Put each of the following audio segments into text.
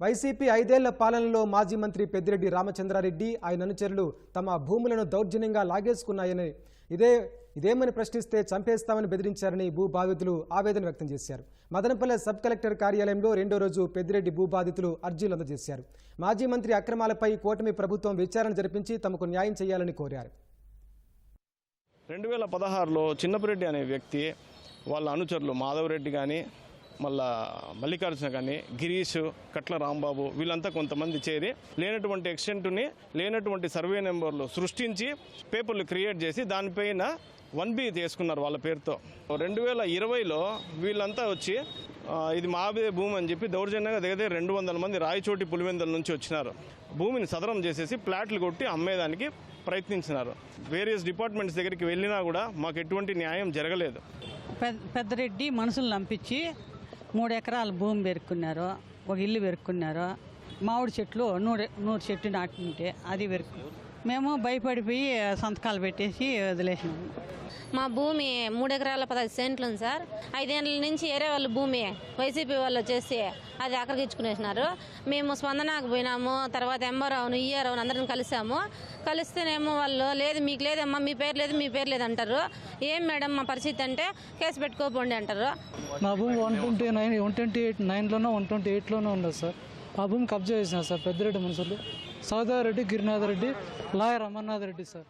YCP ఐదేళ్ళ పాలనలో మాజీ మంత్రి పెద్దిరెడ్డి రామచంద్రారెడ్డి ఆయన అనుచరులు తమ భూములను దౌర్జన్యంగా లాగేసుకున్నాయని ఇదే ఇదేమని ప్రశ్నిస్తే చంపేస్తామని బెదిరించారని భూ బాధితులు ఆవేదన వ్యక్తం చేశారు. మదనపల్లె సబ్ కలెక్టర్ కార్యాలయంలో రెండో రోజు పెద్దిరెడ్డి భూ బాధితులు అర్జీలు అందజేశారు. మాజీ మంత్రి అక్రమాలపై కూటమి ప్రభుత్వం విచారణ జరిపించి తమకు న్యాయం చేయాలని కోరారు. రెండు వేల పదహారులో చిన్నపిరెడ్డి అనే వ్యక్తి వాళ్ళ అనుచరులు మాధవరెడ్డి కానీ మళ్ళా మల్లికార్జున కానీ గిరీష్ కట్ల రాంబాబు వీళ్ళంతా కొంతమంది చేరి లేనటువంటి ఎక్స్టెంట్ని లేనటువంటి సర్వే నెంబర్లు సృష్టించి పేపర్లు క్రియేట్ చేసి దానిపైన వన్ బి తీసుకున్నారు వాళ్ళ పేరుతో. రెండు వేల ఇరవైలో వీళ్ళంతా వచ్చి ఇది మాదే భూమి అని చెప్పి దౌర్జన్యంగా దగ్గర రెండు వందల మంది రాయచోటి పులివెందుల నుంచి వచ్చినారు. భూమిని సదరం చేసేసి ప్లాట్లు కొట్టి అమ్మేదానికి ప్రయత్నించినారు. వేరియస్ డిపార్ట్మెంట్స్ దగ్గరికి వెళ్ళినా కూడా మాకు ఎటువంటి న్యాయం జరగలేదు. పెద్ద పెద్దరెడ్డి మనుషులు నంపించి మూడు ఎకరాల భూమి పెరుక్కున్నారు ఒక ఇల్లు పెరుక్కున్నారు. మామిడి చెట్లు నూరు నూరు చెట్టు నాటుంటే అది పెరుకు మేము భయపడిపోయి సంతకాలు పెట్టేసి వదిలేసినాము. మా భూమి మూడు ఎకరాల పదహైదు సెంట్లు ఉంది సార్. ఐదేళ్ళ నుంచి ఏరే వాళ్ళ భూమి వైసీపీ వాళ్ళు వచ్చేసి అది ఆక్రగించుకునేసినారు. మేము స్పందనకు పోయినాము తర్వాత ఎంబరావును ఈఆర్ఓను అందరం కలిసాము. కలిస్తేనేమో వాళ్ళు లేదు మీకు లేదమ్మా మీ పేరు లేదు మీ పేరు లేదు అంటారు. ఏం మేడం మా పరిస్థితి అంటే కేసు పెట్టుకోపోండి అంటారు. మా భూమి one twenty nine one twenty eight నైన్లోనో one twenty ఎయిట్లోనో ఉండదు సార్. ఆ భూమి కబ్జా చేసిన సార్ పెద్దరెడ్డి మనుషులు సౌదారెడ్డి గిరినాథరెడ్డి లాయర్ అమర్నాథ్ రెడ్డి సార్.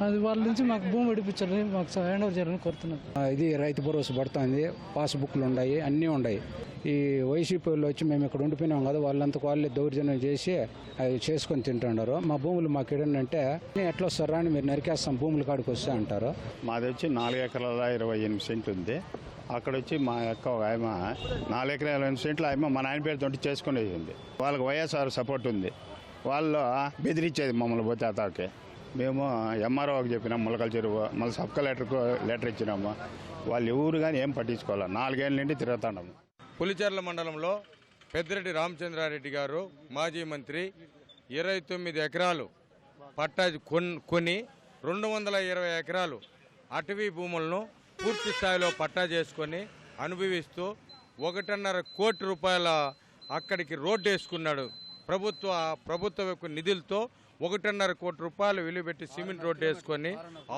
అది వాళ్ళ నుంచి మాకు భూమి విడిపించాలని మాకు హ్యాండ్ ఓవర్ చేయాలని కోరుతున్నాను. ఆ, ఇది రైతు భరోసా పడుతుంది. పాస్బుక్లు ఉన్నాయి అన్నీ ఉన్నాయి ఈ వైసీపీ వాళ్ళు వచ్చి మేము ఇక్కడ ఉండిపోయినాం కదా వాళ్ళంతకు వాళ్ళే దౌర్జన్యం చేసి అవి చేసుకొని తింటున్నారు. మా భూములు మాకు ఏంటంటే ఎట్లా వస్తారా అని మీరు నరికేస్తాం భూముల కాడికి వస్తే అంటారు. మాది వచ్చి నాలుగు ఎకరాల ఇరవై ఎనిమిది సెంట్లు ఉంది. అక్కడ వచ్చి మా యొక్క ఒక ఆయమ నాలుగు ఎకరాల ఇరవై ఎనిమిది సెంట్లు ఆయమ మా నాయన పేరుతో చేసుకునేది ఉంది. వాళ్ళకి వైఎస్ఆర్ సపోర్ట్ ఉంది. వాళ్ళు బెదిరించేది మమ్మల్ని పోతే అతాకి మేము ఎంఆర్ఓకి చెప్పినాం ములకల చెరువు. మళ్ళీ సబ్ కలెక్టర్కు లెటర్ ఇచ్చినాము. వాళ్ళు ఎవరు కానీ ఏం పట్టించుకోవాలి. నాలుగేళ్ళ నుండి తిరుగుతాండము పులిచెర్ల మండలంలో పెద్దిరెడ్డి రామచంద్రారెడ్డి గారు మాజీ మంత్రి ఇరవై తొమ్మిది ఎకరాలు పట్టా కొన్ కొని రెండు వందల ఇరవై ఎకరాలు అటవీ భూములను పూర్తి స్థాయిలో పట్టా చేసుకొని అనుభవిస్తూ ఒకటిన్నర కోటి రూపాయల అక్కడికి రోడ్డు వేసుకున్నాడు ప్రభుత్వ ప్రభుత్వ యొక్క నిధులతో ఒకటిన్నర కోటి రూపాయలు విలువ పెట్టి సిమెంట్ రోడ్డు వేసుకొని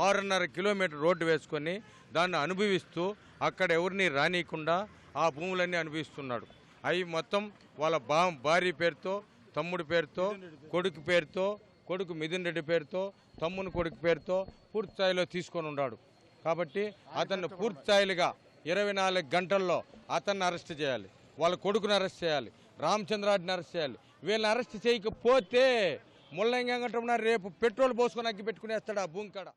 ఆరున్నర కిలోమీటర్ రోడ్డు వేసుకొని దాన్ని అనుభవిస్తూ అక్కడ ఎవరిని రానియకుండా ఆ భూములన్నీ అనుభవిస్తున్నాడు. అవి మొత్తం వాళ్ళ బా భార్య పేరుతో తమ్ముడి పేరుతో కొడుకు పేరుతో కొడుకు మిథున్ రెడ్డి పేరుతో తమ్ముని కొడుకు పేరుతో పూర్తి స్థాయిలో తీసుకొని ఉన్నాడు. కాబట్టి అతన్ని పూర్తి స్థాయిలుగా ఇరవై నాలుగు గంటల్లో అతన్ని అరెస్ట్ చేయాలి. వాళ్ళ కొడుకుని అరెస్ట్ చేయాలి. రామచంద్రాడిని అరెస్ట్ చేయాలి వీళ్ళని అరెస్ట్ చేయకపోతే ముల్లంగా రేపు పెట్రోల్ పోసుకొని అగ్గి పెట్టుకునేస్తాడు ఆ భూమి కాడ